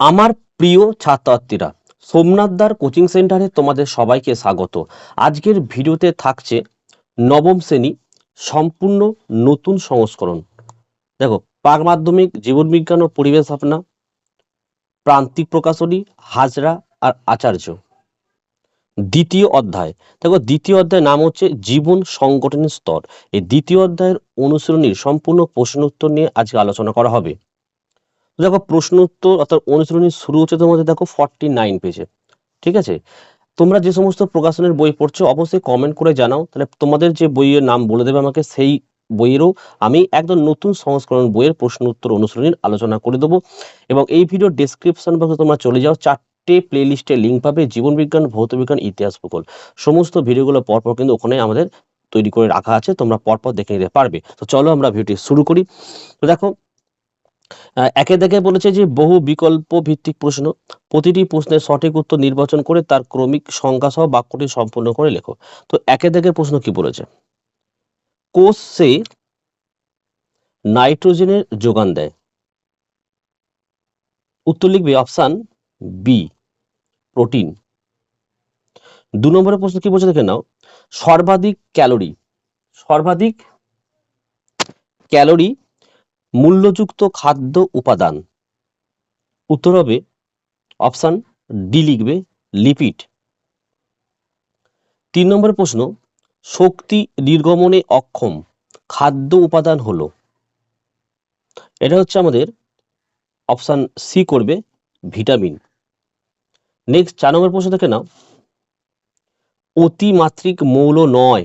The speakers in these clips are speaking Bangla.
আমার প্রিয় ছাত্রছাত্রীরা সোমনাথদার কোচিং সেন্টারে তোমাদের সবাইকে স্বাগত। আজকের ভিডিওতে থাকছে নবম শ্রেণি সম্পূর্ণ নতুন সংস্করণ। দেখো, পাক মাধ্যমিক জীবনবিজ্ঞান ও পরিবেশ ভাবনা, প্রান্তিক প্রকাশনী, হাজরা আর আচার্য। দ্বিতীয় অধ্যায়। দেখো, দ্বিতীয় অধ্যায়ের নাম হচ্ছে জীবন সংগঠনের স্তর। এই দ্বিতীয় অধ্যায়ের অনুশীলনীর সম্পূর্ণ প্রশ্ন উত্তর নিয়ে আজকে আলোচনা করা হবে। দেখো প্রশ্ন উত্তর অর্থাৎ অনুশীলনী শুরু হচ্ছে তোমাদের দেখো ফর্টি নাইন পেজে ঠিক আছে? তোমরা যে সমস্ত প্রকাশনের বই পড়ছো, অবশ্যই কমেন্ট করে জানাও। তাহলে তোমাদের যে বইয়ের নাম বলে দেবে আমাকে, সেই বইয়েরও আমি একদম নতুন সংস্করণ বইয়ের প্রশ্ন উত্তর অনুশীলনীর আলোচনা করে দেবো। এবং এই ভিডিও ডেসক্রিপশন বক্সে তোমরা চলে যাও, চারটে প্লেলিস্টে লিঙ্ক পাবে জীবনবিজ্ঞান ভৌতবিজ্ঞান ইতিহাস ভূগোল। সমস্ত ভিডিওগুলো পরপর কিন্তু ওখানে আমাদের তৈরি করে রাখা আছে, তোমরা পরপর দেখে নিতে পারবে। তো চলো আমরা ভিডিওটি শুরু করি। তো দেখো একে দেখে বলেছে যে বহু বিকল্প ভিত্তিক প্রশ্ন, প্রতিটি প্রশ্নের সঠিক উত্তর নির্বাচন করে তার ক্রমিক সংখ্যা সহ বাক্যটি সম্পূর্ণ করে লেখো। তো একে দেখে প্রশ্ন কি বলেছে? কোষে নাইট্রোজেনের যোগান দেয়। উত্তর লিখবে অপশান বি, প্রোটিন। দু নম্বরের প্রশ্ন কি বলছে দেখে নাও। সর্বাধিক ক্যালোরি সর্বাধিক ক্যালোরি মূল্যযুক্ত খাদ্য উপাদান। উত্তর হবে অপশান ডি লিখবে লিপিড। তিন নম্বর প্রশ্ন, শক্তি নির্গমনে অক্ষম খাদ্য উপাদান হলো। এটা হচ্ছে আমাদের অপশান সি করবে ভিটামিন। নেক্সট চার নম্বর প্রশ্ন দেখে নাও। অতিমাত্রিক মৌল নয়।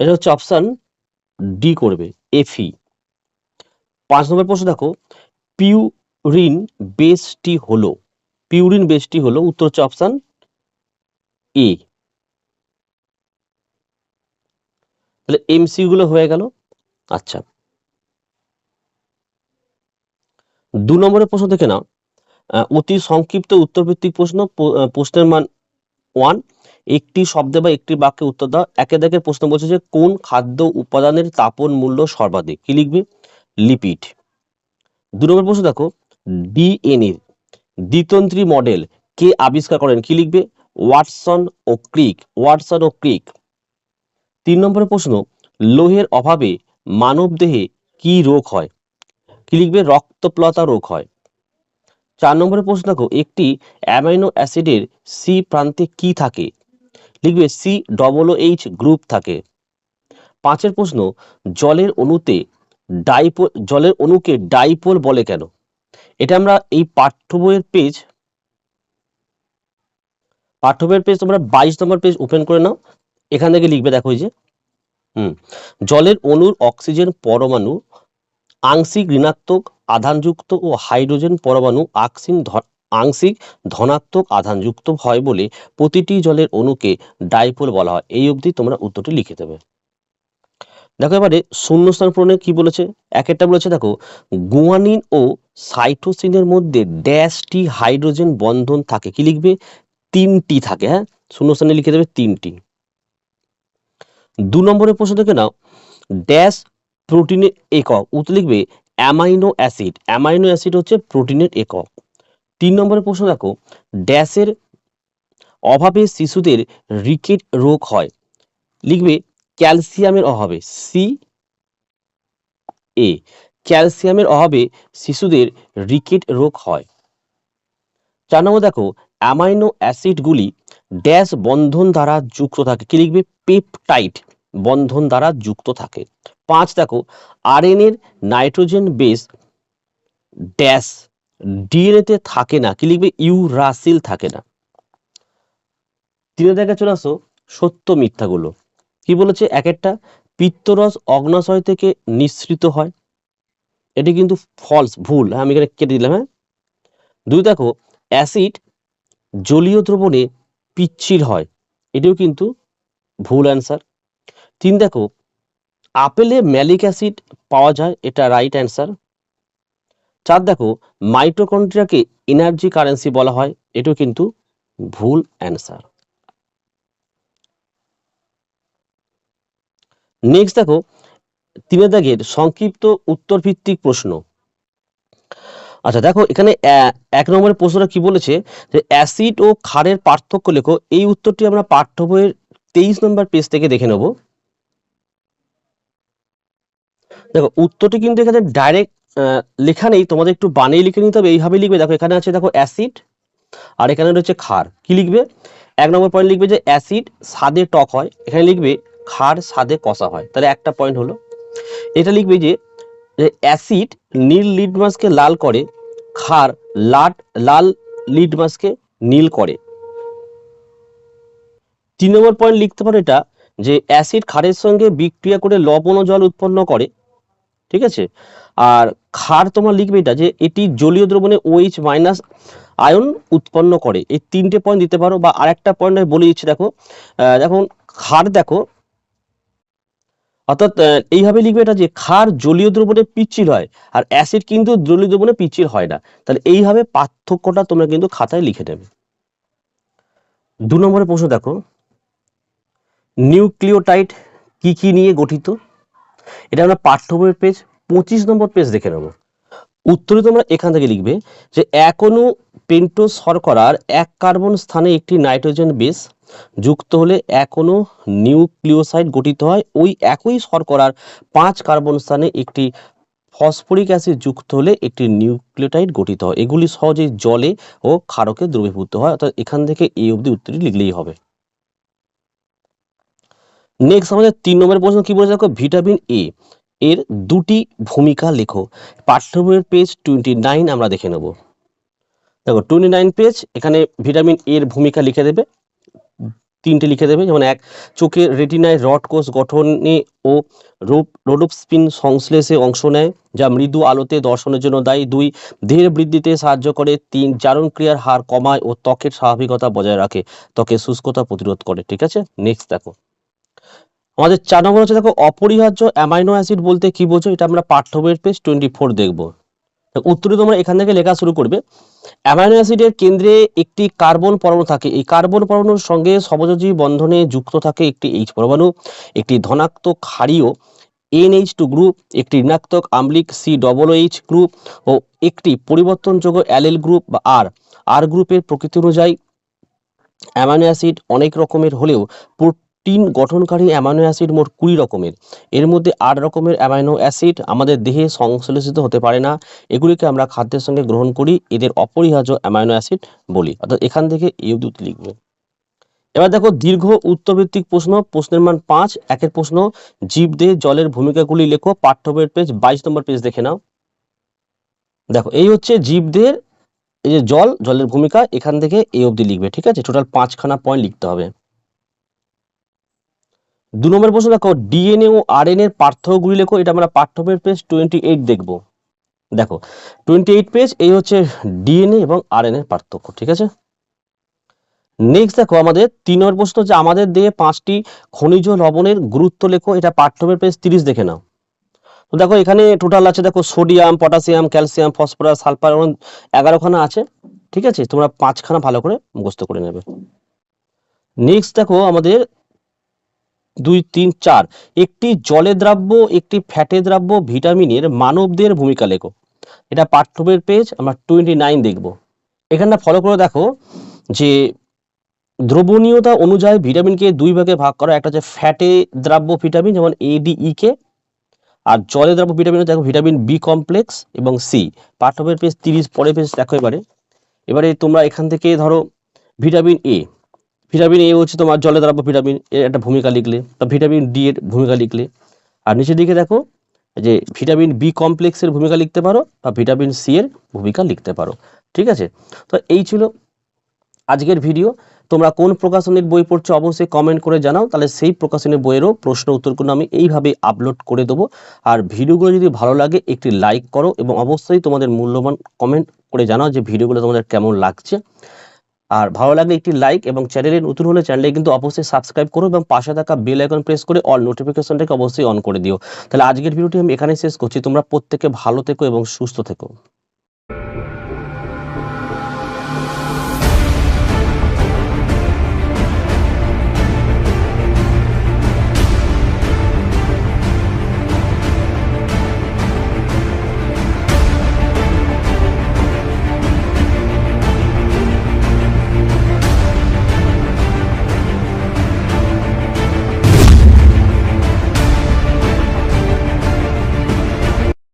এটা হচ্ছে অপশান ডি করবে এফি পাঁচ নম্বর প্রশ্ন দেখো পিউরিন বেসটি হলো পিউরিন বেসটি হলো উত্তর হচ্ছে অপশান এ তাহলে এমসি গুলো হয়ে গেল আচ্ছা। দু নম্বরের প্রশ্ন দেখে আহ, অতি সংক্ষিপ্ত উত্তরভিত্তিক প্রশ্ন প্রশ্নের মান ওয়ান একটি শব্দে বা একটি বাক্যে উত্তর দাও। একে দেখে প্রশ্ন বলছে যে, কোন খাদ্য উপাদানের তাপন মূল্য সর্বাধিক? কি লিখবে? লিপিড। দু নম্বর প্রশ্ন দেখো, ডিএনএ দ্বিতন্ত্রী মডেল কে আবিষ্কার করেন? কি লিখবে? ওয়াটসন ও ক্রিক। ওয়াটসন ও ক্রিক। তিন নম্বরের প্রশ্ন, লোহের অভাবে মানব দেহে কি রোগ হয়? কি লিখবে? রক্তপ্লতা রোগ হয়। চার নম্বরের প্রশ্ন দেখো, একটি অ্যামাইনো অ্যাসিডের সি প্রান্তে কি থাকে? লিখবে সি ডবল এইচ গ্রুপ থাকে। পাঁচের প্রশ্ন, জলের অণুতে ডাইপোল জলের অণুকে ডাইপোল বলে কেন? এটা আমরা এই পাঠ্য বইয়ের পেজ পাঠ্য বইয়ের পেজ তোমরা বাইশ নম্বর পেজ ওপেন করে নাও। এখান থেকে লিখবে, দেখো যে, হুম, জলের অণুর অক্সিজেন পরমাণু, আংশিক ঋণাত্মক, আধানযুক্ত ও হাইড্রোজেন পরমাণু ধ- আংশিক, ধনাত্মক, আধানযুক্ত হয় বলে প্রতিটি জলের অণুকে ডাইপোল বলা হয়। এই অবধি তোমরা উত্তরটি লিখে দেবে। দেখো এবারে শূন্যস্থান পূরণে কি বলেছে? এক একটা বলেছে, দেখো, গুয়ানিন ও সাইটোসিনের মধ্যে ড্যাশটি হাইড্রোজেন বন্ধন থাকে। কি লিখবে? তিনটি থাকে হ্যাঁ? শূন্যস্থানে লিখে দেবে তিনটি। দু নম্বরের প্রশ্ন থেকে নাও। ড্যাশ প্রোটিনের একক, উত্তর লিখবে অ্যামাইনো অ্যাসিড। অ্যামাইনো অ্যাসিড হচ্ছে প্রোটিনের একক। তিন নম্বরের প্রশ্ন দেখো, ড্যাশের অভাবে শিশুদের রিকেট রোগ হয়। লিখবে ক্যালসিয়ামের অভাবে, সি এ, ক্যালসিয়ামের অভাবে শিশুদের রিকেট রোগ হয়। চার নম্বর দেখো, অ্যামাইনো অ্যাসিডগুলি ড্যাশ বন্ধন দ্বারা যুক্ত থাকে। কি লিখবে? পেপটাইড বন্ধন দ্বারা যুক্ত থাকে। পাঁচ দেখো, আরএনএর নাইট্রোজেন বেস ড্যাশ ডিএনএতে থাকে না, কি লিখবে? ইউরাসিল থাকে না। তিনে দেখা চলে আসো, সত্য মিথ্যাগুলো। কি বলেছে? এক একটা, পিত্তরস অগ্নাশয় থেকে নিঃসৃত হয়। এটি কিন্তু ফলস ভুল। হ্যাঁ আমি এখানে কেটে দিলাম হ্যাঁ। দুই, দেখো অ্যাসিড জলীয় দ্রবণে পিচ্ছিল হয়। এটিও কিন্তু ভুল অ্যান্সার তিন, দেখো, আপেলে ম্যালিক অ্যাসিড পাওয়া যায়, এটা রাইট অ্যান্সার চার দেখো মাইটোকন্ড্রিয়াকে এনার্জি কারেন্সি বলা হয়, এটাও কিন্তু ভুল অ্যান্সার নেক্সট দেখো তিনের দাগের সংক্ষিপ্ত উত্তর ভিত্তিক প্রশ্ন। আচ্ছা দেখো, এখানে এক নম্বরের প্রশ্নটা কি বলেছে? যে অ্যাসিড ও ক্ষারের পার্থক্য লেখো, এই উত্তরটি আমরা পাঠ্য বইয়ের তেইশ নম্বর পেজ থেকে দেখে নেব। দেখো, উত্তরটি কিন্তু এখানে ডাইরেক্ট লেখা নেই, তোমাদের একটু বানিয়ে লিখে নিতে হবে এইভাবে লিখবে। দেখো, এখানে আছে, দেখো অ্যাসিড আর এখানে রয়েছে ক্ষার। কি লিখবে? এক নম্বর পয়েন্ট লিখবে যে অ্যাসিড স্বাদে টক হয়। এখানে লিখবে, ক্ষার স্বাদে কষা হয়। তাহলে একটা পয়েন্ট হলো। এটা লিখবে যে অ্যাসিড নীল লিটমাসকে লাল করে, ক্ষার লাট, লাল লিটমাসকে নীল করে। তিন নম্বর পয়েন্ট লিখতে পারো এটা, যে অ্যাসিড ক্ষারের সঙ্গে বিক্রিয়া করে লবণ জল উৎপন্ন করে। ঠিক আছে? আর ক্ষার তোমার লিখবে এটা যে এটি জলীয় দ্রবণে ওএইচ মাইনাস আয়ন উৎপন্ন করে। এই তিনটে পয়েন্ট দিতে পারো বা আরেকটা পয়েন্ট আমি বলে দিচ্ছি, দেখো। দেখুন ক্ষার দেখো। অর্থাৎ এইভাবে লিখবে এটা যে ক্ষার জলীয় দ্রবণে পিচ্ছিল হয় আর অ্যাসিড কিন্তু জলীয় দ্রবণে পিচ্ছিল হয় না। তাহলে এইভাবে পার্থক্যটা তোমরা কিন্তু খাতায় লিখে নেবে। দু নম্বরের প্রশ্ন দেখো। নিউক্লিওটাইড কি কি নিয়ে গঠিত? এটা আমরা পাঠ্য বইয়ের পেজ পঁচিশ নম্বর পেজ দেখে নেব। উত্তরে তোমরা এখান থেকে লিখবে যে এক পেন্টো শর্করার এক কার্বন স্থানে একটি নাইট্রোজেন বেস যুক্ত হলে অণু নিউক্লিওসাইড গঠিত হয়। ওই একই শর্করার পাঁচ কার্বন স্থানে একটি ফসফরিক অ্যাসিড যুক্ত হলে একটি নিউক্লিওটাইড গঠিত হয়। এগুলি সহজেই জলে ও ক্ষারকে দ্রবীভূত হয়। অর্থাৎ এখান থেকে এই অবধি উত্তরটি লিখলেই হবে। নেক্সট আমাদের তিন নম্বরের প্রশ্ন কি বলেছে দেখো? ভিটামিন এ এর দুটি ভূমিকা লেখো। পাঠ্য বইয়ের পেজ টোয়েন্টি নাইন আমরা দেখে নেব। দেখো টোয়েন্টি নাইন পেজ এখানে ভিটামিন এর ভূমিকা লিখে দেবে। তিনটে লিখে দেবে। যেমন এক চোখের রেটিনায় রড কোষ গঠনে ও রূপ রোডোপস্পিন সংশ্লেষে অংশ নেয়, যা মৃদু আলোতে দর্শনের জন্য দায়ী। দুই, দেহের বৃদ্ধিতে সাহায্য করে। তিন জারণ ক্রিয়ার হার কমায় ও ত্বকের স্বাভাবিকতা বজায় রাখে। ত্বকের শুষ্কতা প্রতিরোধ করে। ঠিক আছে? নেক্সট দেখো। আমাদের চার নম্বর হচ্ছে দেখো, অপরিহার্য অ্যামাইনো অ্যাসিড বলতে কি বোঝো? এটা আমরা পাঠ্য বইয়ের পেজ টোয়েন্টি ফোর দেখব উত্তরে তোমরা এখান থেকে লেখা শুরু করবে অ্যামাইনো অ্যাসিডের কেন্দ্রে একটি কার্বন পরমাণু থাকে। এই কার্বন পরমাণুর সঙ্গে সবযোজী বন্ধনে যুক্ত থাকে একটি এইচ পরমাণু, একটি ধনাত্মক ক্ষারীয় এনএইচ টু গ্রুপ একটি ঋণাত্মক আম্লিক সি ডবল এইচ গ্রুপ ও একটি পরিবর্তনযোগ্য অ্যালেল গ্রুপ বা আর আর গ্রুপের প্রকৃতি অনুযায়ী অ্যামাইনো অ্যাসিড অনেক রকমের হলেও প্রোটিন গঠনকারী অ্যামাইনো অ্যাসিড মোট কুড়ি রকমের। এর মধ্যে আট রকমের অ্যামাইনো অ্যাসিড আমাদের দেহে সংশ্লেষিত হতে পারে না। এগুলিকে আমরা খাদ্যের সঙ্গে গ্রহণ করি, এদের অপরিহার্য অ্যামাইনো অ্যাসিড বলি। অর্থাৎ এখান থেকে এই উত্তর লিখবে। এবার দেখো দীর্ঘ উত্তরভিত্তিক প্রশ্ন, প্রশ্নের মান পাঁচ, একের প্রশ্ন, জীবদেহে জলের ভূমিকাগুলি লেখো পাঠ্য বইয়ের পেজ, বাইশ নম্বর পেজ দেখে নাও। দেখো, এই হচ্ছে জীবদের এই যে জল, জলের ভূমিকা, এখান থেকে এই অবধি লিখবে, ঠিক আছে? টোটাল পাঁচখানা পয়েন্ট লিখতে হবে। দু নম্বর প্রশ্ন দেখো ডিএনএ ও আরএনএ এর পার্থক্যগুলি লেখো, এটা আমরা পাঠ্য বইয়ের পেজ টোয়েন্টি এইট দেখব। দেখো টোয়েন্টি এইট পেজ এই হচ্ছে ডিএনএ এবং আরএনএ এর পার্থক্য, ঠিক আছে? নেক্সট দেখো, আমাদের তিন নম্বর প্রশ্ন হচ্ছে, আমাদের দেহে পাঁচটি খনিজ লবণের গুরুত্ব লেখো, এটা পাঠ্য বইয়ের পেজ তিরিশ দেখে নাও। তো দেখো, এখানে টোটাল আছে, দেখো sodium potassium calcium phosphorus sulphur এগারোখানা আছে, ঠিক আছে? তোমরা পাঁচখানা ভালো করে মুখস্থ করে নেবে। নেক্সট দেখো, আমাদের দুই তিন চার। একটি জলে দ্রাব্য, একটি ফ্যাটে দ্রাব্য, ভিটামিনের মানবদের ভূমিকা লেখো। এটা পাঠ্যবের পেজ, আমরা টোয়েন্টি নাইন দেখব। এখানটা ফলো করে দেখো যে দ্রবণীয়তা অনুযায়ী ভিটামিনকে দুই ভাগে ভাগ করা। একটা হচ্ছে ফ্যাটে দ্রাব্য ভিটামিন, যেমন এডিই কে আর জলে দ্রাব্য ভিটামিন দেখো ভিটামিন বি কমপ্লেক্স এবং সি পাঠ্যবের পেজ তিরিশ পরে পেজ দেখো এবারে। এবারে তোমরা এখান থেকে ধরো ভিটামিন এ ভিটামিন এ হচ্ছে তোমার জলে দ্রাব্য ভিটামিন এর একটা ভূমিকা লিখলে বা ভিটামিন ডি এর ভূমিকা লিখলে। আর নিচের দিকে দেখো, যে ভিটামিন বি কমপ্লেক্সের ভূমিকা লিখতে পারো, বা ভিটামিন সি এর ভূমিকা লিখতে পারো। ঠিক আছে? তো এই ছিল আজকের ভিডিও। তোমরা কোন প্রকাশনীর বই পড়ছো অবশ্যই কমেন্ট করে জানাও, তাহলে সেই প্রকাশনীর বইয়েরও প্রশ্ন উত্তরগুলো আমি এইভাবে আপলোড করে দেবো। আর ভিডিওগুলো যদি ভালো লাগে, একটি লাইক করো এবং অবশ্যই তোমাদের মূল্যবান কমেন্ট করে জানাও যে ভিডিওগুলো তোমাদের কেমন লাগছে। আর ভালো লাগলে একটি লাইক এবং চ্যানেলে নতুন হলে চ্যানেলে কিন্তু অবশ্যই সাবস্ক্রাইব করো এবং পাশে থাকা বেল আইকন প্রেস করে অল নোটিফিকেশনটাকে অবশ্যই অন করে দিও। তাহলে আজকের ভিডিওটি আমি এখানেই শেষ করছি। তোমরা প্রত্যেকে ভালো থেকো এবং সুস্থ থেকো।